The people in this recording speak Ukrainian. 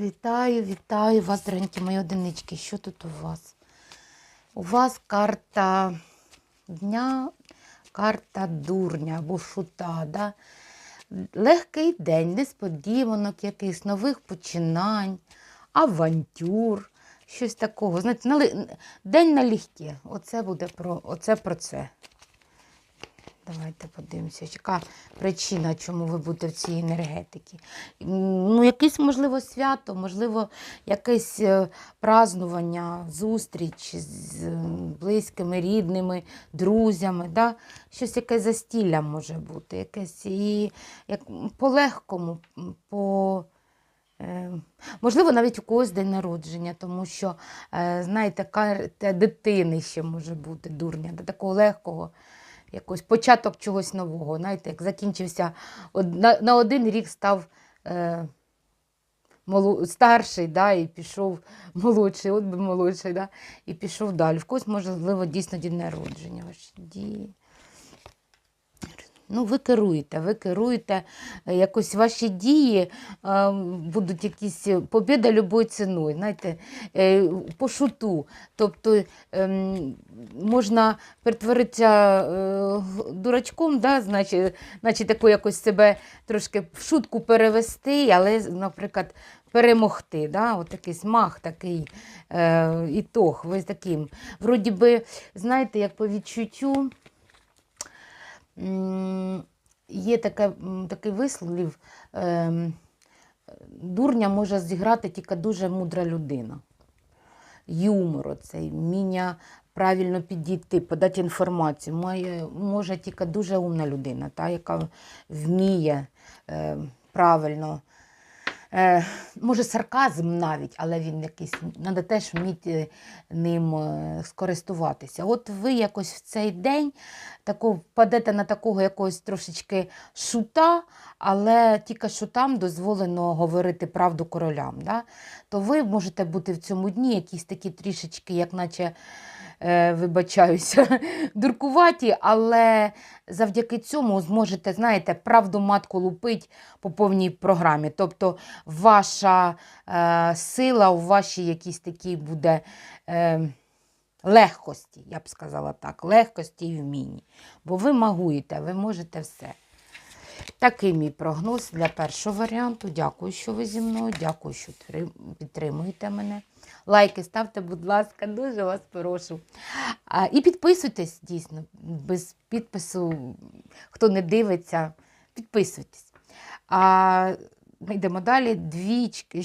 Вітаю, вітаю, вас, дорогенькі мої одинички. Що тут у вас? У вас карта дня, карта дурня або шута. Да? Легкий день, несподіванок, якихось нових починань, авантюр, щось такого. Знаєте, день налегке. Оце буде про, оце про це. Давайте подивимося, яка причина, чому ви будете в цій енергетиці. Ну, якесь, можливо, свято, можливо, якесь е, празднування, зустріч з близькими, рідними, друзями. Да? Щось якесь застілля може бути, якесь і як, по-легкому, по. е, Можливо, навіть у когось день народження, тому що, е, знаєте, дитини ще може бути дурня, такого легкого якось початок чогось нового. Знаєте, як закінчився на, один рік став е, старший, да, і пішов молодший, от би молодший, да, і пішов далі. В когось, можливо, дійсно день народження. Ваші дії. Ну, ви керуєте, ви керуєте е, якось ваші дії е, будуть якісь е, побіда любою ціною, знаєте, е, по шуту. Тобто ем, можна перетворитися е, дурачком, да, значить, значить таку якось себе трошки в шутку перевести, але, наприклад, перемогти. Да? От якийсь мах такий е, ітог. Ви таким. Вроді би, знаєте, як по відчуттю. Є таке, такий вислів, ем, дурня може зіграти тільки дуже мудра людина. Юмор, оцей, вміння правильно підійти, подати інформацію. Має, може тільки дуже умна людина, та, яка вміє е, правильно. Е, може, сарказм навіть, але він якийсь, треба теж вміти ним е, скористуватися. От ви якось в цей день тако, впадете на такого якогось трошечки шута, але тільки шутам дозволено говорити правду королям. Да? То ви можете бути в цьому дні якісь такі трішечки, як наче. Е, Вибачаюся, дуркуваті, але завдяки цьому зможете, знаєте, правду матку лупить по повній програмі. Тобто ваша е, сила у вашій якійсь такій буде е, легкості, я б сказала так, легкості і вмінні. Бо ви магуєте, ви можете все. Такий мій прогноз для першого варіанту. Дякую, що ви зі мною. Дякую, що підтримуєте мене. Лайки ставте, будь ласка, дуже вас прошу. А, і підписуйтесь дійсно. Без підпису, хто не дивиться, підписуйтесь. А йдемо далі. Двічки.